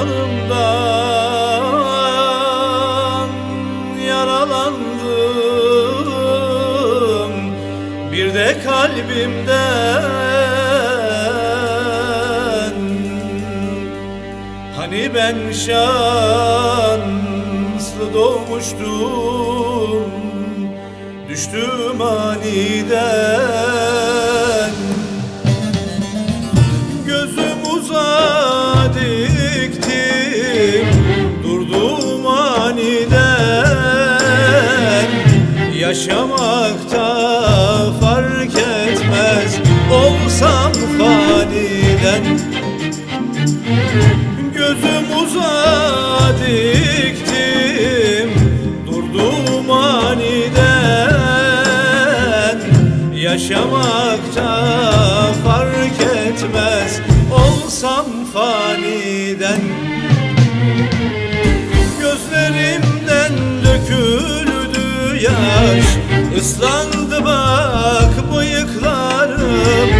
canımdan yaralandım. Bir de kalbimden. Hani ben şanslı doğmuştum Düştüm aniden Yaşamakta fark etmez. Olsam faniden Gözüm uzağa diktim Durdum aniden. Yaşamakta fark etmez. Olsam faniden Islandı bak bıyıklarım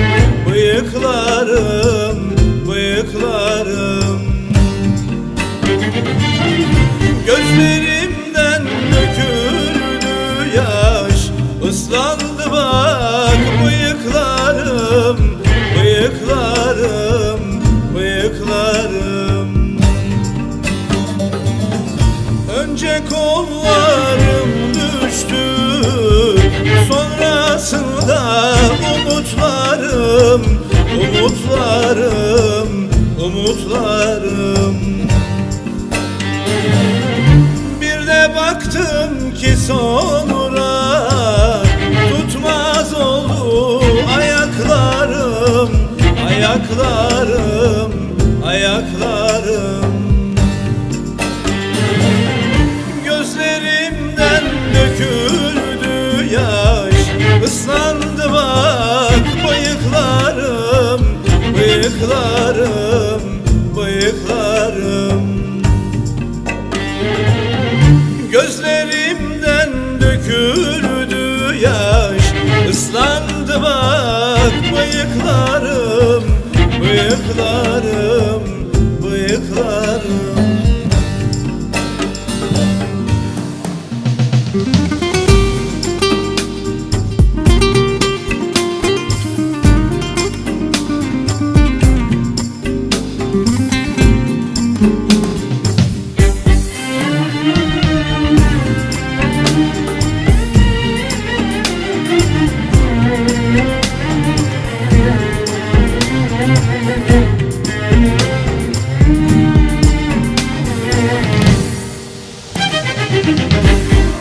Bıyıklarım, bıyıklarım. Gözlerimden umutlarım Umutlarım, umutlarım. Bir de baktım ki sonra Bıyıklarım, bıyıklarım. Gözlerimden döküldü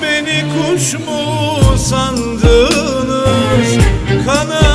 Beni kuş mu sandınız? Kanadından